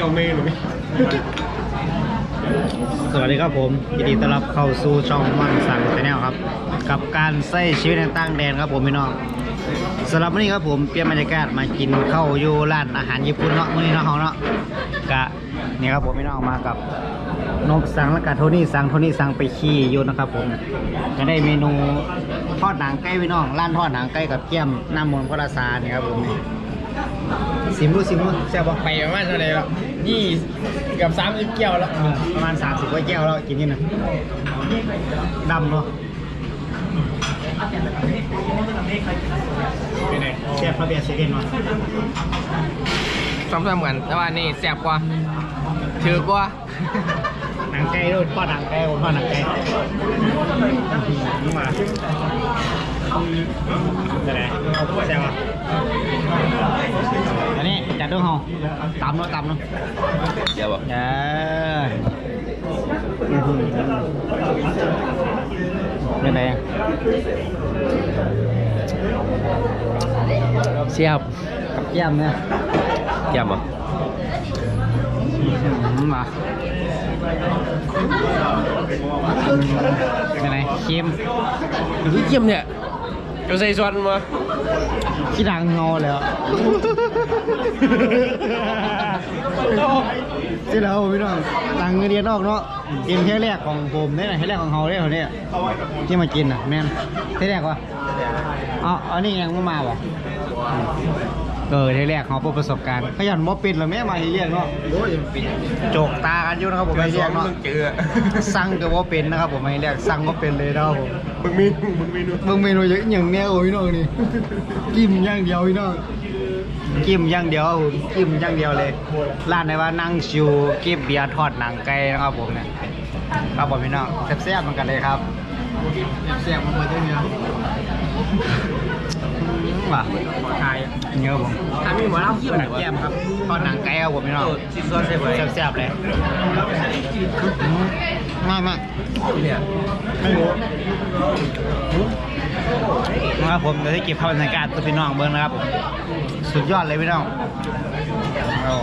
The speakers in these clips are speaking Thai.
กี่ยวเมย์หรือไม่สวัสดีครับผมยินดีต้อนรับเข้าสู่ช่องมันสังชาแนลครับ กับการใช้ชีวิตในต่างแดนครับผมพี่น้องสำหรับวันนี้ครับผมเปลี่ยนบรรยากาศมากินข้าวอยู่ร้านอาหารญี่ปุ่นเนาะมื้อนี้เนาะเฮาเนาะกะนี่ครับผมพี่น้องมากับนกสังและกะโทนี่สังโทนี่สังไปขี่อยู่นะครับผมจะได้เมนูทอดหนังไก่พี่น้องร้านทอดหนังไก่กับเกี๊ยมน้ำมันพระราชานี่ครับผมนี่ซิมดูซิมดูแซ่บปะไปประมาณเท่าไหร่แล้ว ยี่เกือบสามสิบเกี่ยวแล้วประมาณ30กว่าแก้วแล้วกินนี่นะดำเนาะไปไหนเชฟพระเบียร์เชฟเองเนาะซ้ำๆกันแต่ว่านี่แสบกว่าถือกว่าหนังไก่ด้วยทอดหนังไก่ผมทอดหนังไก่นี่มาจะไหนเอาแซ่บอะอันนี้จัดด้วยห่อตำเนาะ ตำเนาะเดี๋ยวบอกเอออื้อหือเป็นไง จะใส่ส่วนมาขี้ดังงอแล้วที่เราพี่น้องตังเงินเดือนออกเนาะกินเที่ยวแรกของผมเนี่ยนะเที่ยวแรกของเขาเนี่ยเขาเนี่ยที่มากินอะแม่นเที่ยวแรกวะอ๋ออันนี้ยังไม่มาบ่เออเที่ยวแรกเขาพบประสบการณ์ขยันบ่ปิดหรอแม่มาให้เรียกเนาะโอ้ยปิดโจกตากันอยู่นะครับผมไม่เรียกเนาะเจอสั่งก็บ่เป็นนะครับผมไม่เรียกสั่งก็เป็นเลยนะครับผม มึงเมนูมึงเมนูบึงเมนูเยอะอย่างเนี้ยโอ้ยน้องนี่กิมย่างเดียวพี่น้องกิมย่างเดียวผมกิมย่างเดียวเลยร้านไหนว่านั่งชิวกิบเบียร์ทอดหนังไก่นะครับผมเนี่ยครับผมพี่น้องแซ่บๆเหมือนกันเลยครับแสบมันเปิดได้เนี่ยอืม ว่ะขอทายเงี้ยครับผมถ้ามีหมอเล่าเยี่ยมหนังแก้มครับทอดหนังไก่ครับผมพี่น้องชิ้นส่วนใช่ไหมแซ่บๆเลยอืมมากมากเนี่ยไม่รู้นะครับผมเดี๋ยวจะเก็บภาพบรรยากาศตัวพี่น้องเบิ้งนะครับผมสุดยอดเลยพี่น้องเอา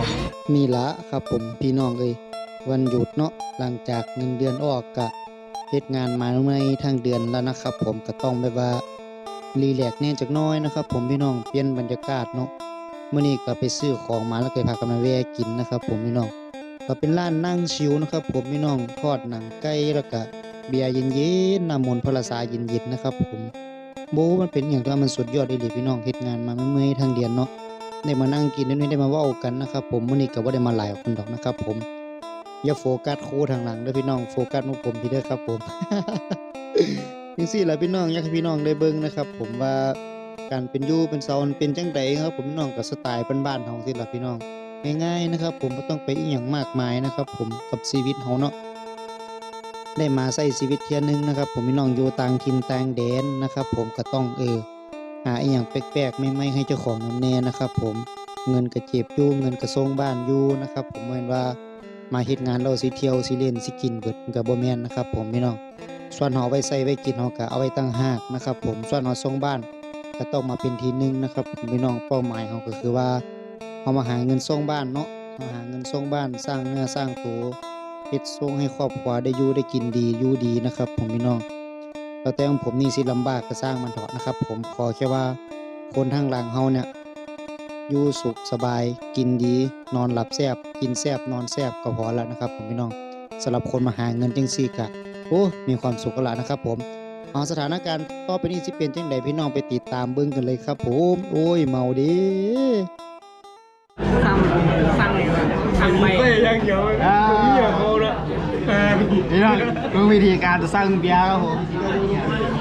นี่ละครับผมพี่น้องเอ้ยวันหยุดเนาะหลังจากเงินเดือนออกกะเฮ็ดงานมาในทางเดือนแล้วนะครับ ผมก็ต้องแบบว่า รีแลกแน่จักน้อยนะครับ ผมพี่น้องเปลี่ยนบรรยากาศเนาะเมื้อนี้ก็ไปซื้อของมาแล้วก็พากันมาแวะกินนะครับ ผมพี่น้องก็เป็นร้านนั่งชิวนะครับ ผมพี่น้องทอดหนังไก่แล้วก็เบียร์เย็นๆน้ำมนต์พระราชาเย็นๆนะครับ ผมโบมันเป็นอย่างที่ว่ามันสุดยอดเลยพี่น้องเฮ็ดงานมาเมื่อยทางเดือนเนาะได้มานั่งกินด้วยได้มาว้ากันนะครับ ผมมื้อนี้ก็บ่าได้มาหลายคนดอกนะครับ ผมอย่าโฟกัสครูทางหลังด้อพี่น้องโฟกัสพวกผมพี่เด้อครับ ผม จังซี่ล่ะพี่น้องอยากให้พี่น้องได้เบิ่งนะครับ ผมว่าการเป็นอยู่เป็นเซามันเป็นจังไดครับ ผมพี่น้องก็สไตล์บ้านๆเฮาสิละพี่น้องง่ายๆนะครับ ผมบ่ต้องไปอีหยังมากมายนะครับ ผมกับชีวิตเฮาเนาะได้มาใช้ชีวิตเที่ยหนึงนะครับ ผมพี่น้องอยู่ต่างถิ่นต่างแดนนะครับ ผมก็ต้องเออหาอีหยังแปลกๆไม่ๆให้เจ้าของน้ำแน่นะครับ ผมเงินกระเจ็บยู่เงินกระทรงบ้านอยู่นะครับ ผมเหมือนว่ามาเฮ็ดงานเราสิเที่ยวสิเล่นสิกินเบิดมันก็บ่แมนนะครับ ผมพี่น้อง ส่วนเฮาเอไว้ใส่ไว้กินเฮาก็เอาไว้ตั้งหากนะครับ ผมส่วนเฮาส่งบ้านก็ต้องมาเป็นทีหนึงนะครับผมพี่น้องเป้าหมายเฮาก็คือว่าเฮามาหาเงินส่งบ้านเนาะมาหาเงินส่งบ้านสร้างเนื้อสร้างตัวเฮ็ดส่งให้ครอบครัวได้อยู่ได้กินดีอยู่ดีนะครับ ผมพี่น้องแล้วแต่ของผมนี่สิลำบากก็สร้างมันเถอะนะครับ ผมขอแค่ว่าคนทางหลังเฮาเนี่ยอยู่สุขสบายกินดีนอนหลับแซบกินแซบนอนแซบก็พอแล้วนะครับ ผมพี่น้องสำหรับคนมาหาเงินจังซี่กะ โอ้มีความสุขกันละนะครับผมเอาสถานการณ์ต่อไปนี้สิเป็นจังไดพี่น้องไปติดตามเบิ่งกันเลยครับผมโอ้ยเมาเดิสั่งสั่งสั่งไปยังเยอะอ่าเยอะโคตรเออพี่น้องรู้วิธีการสั่งเบียร์ครับผม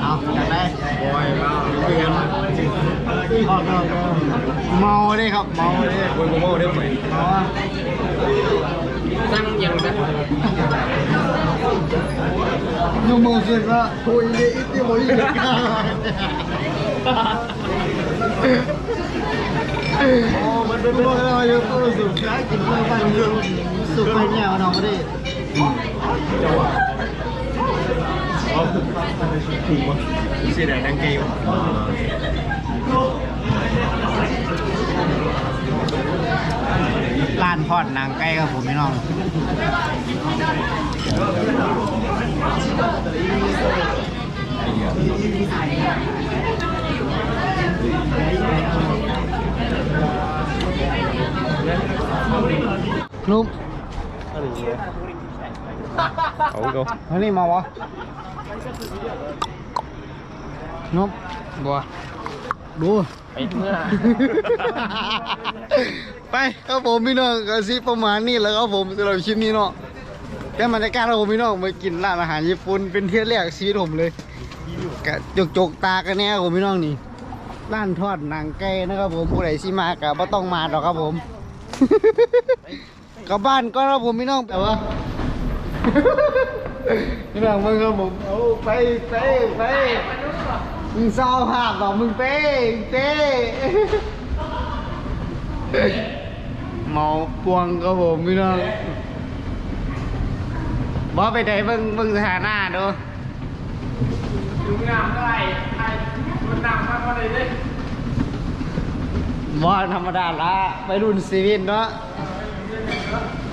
เอาจัดไปโอ้ยมาเพื่อนเมาเลยครับเมาเลยโอ้ยโม่ได้ไหมเมาอะสั่งยังไง ยูโมเสร็จละโอ้ยเลยอีกที่โอ้ยเลยก้าโอ้มันเป็นอะไรอยู่ก็รู้สึกนะกินไปไปเยอะสุกไปเนี่ยมันเอาไม่ได้ถูกวะเสียดายทั้งเกมร้านทอดหนังไก่ครับผมพี่น้องนุ่มของกูอันนี้มาวะนุ่มบัวดูไปเมื่อ ไปครับผมพี่น้องก็สิประมาณนี้แหล้วครับผมสำหรับคลิปนี้เนาะ แค่บรรยากาศครับผมพี่น้องมากินร้านอาหารญี่ปุ่นเป็นเที่ยวแรกชีวิตผมเลยกะจกจกตากันแน่ผมพี่น้องนี่ร้านทอดหนังไก่นะครับผมผู้ใดสิมากะบ่ต้องมาหรอกครับผมกลับบ้านก็ครับผมพี่น้องแต่ว่าพี่น้องมึงครับผมเอาไปไปไปมึงเศร้าภาพบอกมึงเป้เป้เมาพวงครับผมพี่น้อง บอไปไหนเบิ่งเบิ่งสถานะดูอยู่น้ำเท่าไหร่ไอ้มันน้ำมากกว่าเลยเลยบอธรรมดาละไปรุ่นซีวินเนาะ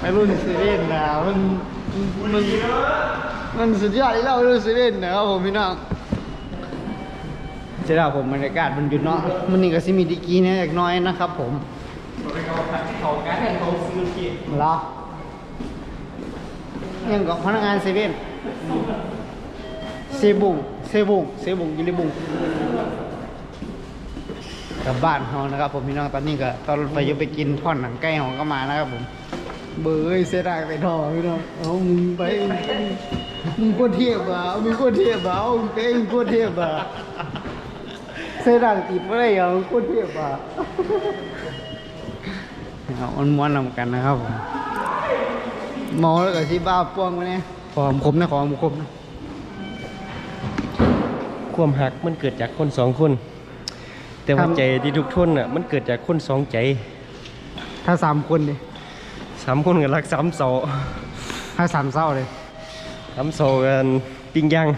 ไปรุ่นซีวินนะมันมันมันสุดยอดที่เราไปรุ่นซีวินนะครับผมพี่น้องเจ้าผมบรรยากาศมันหยุดเนาะมันนี่ก็สิมีดีกรีเนี่ยอยกหน้อยนะครับ ผมเขาการให้เขาซื้อกินเหรอ ยังกับพนักงานเซเว่นเซบุงเซบุงเซบุงยินดีบุงกลับบ้านเรานะครับ ผมพี่น้องตอนนี้ก็ตอนไฟจะไปกินท่อนหนังไก่ของก็มานะครับผม เบยเสียดายไปทอพี่น้องเอามึงไปมึงโคตรเทียบอะมึงโคตรเทียบอะเอามึงไปมึงโคตรเทียบอะเสียดายติดไม่ได้อะมึงโคตรเทียบอะเอามันม้วนนำกันนะครับผม เมาแล้วก็ที่บ้าป้วงมาเนี่ยขอมคมนะขอมคมนะความหักมันเกิดจากคนสองคน แต่ว่าใจที่ทุกทนอะมันเกิดจากคนสองใจ ถ้าสามคนดิสามคนกันรักสามเสาถ้าสามเศร้าเลยสามเสากันปิ้งย่าง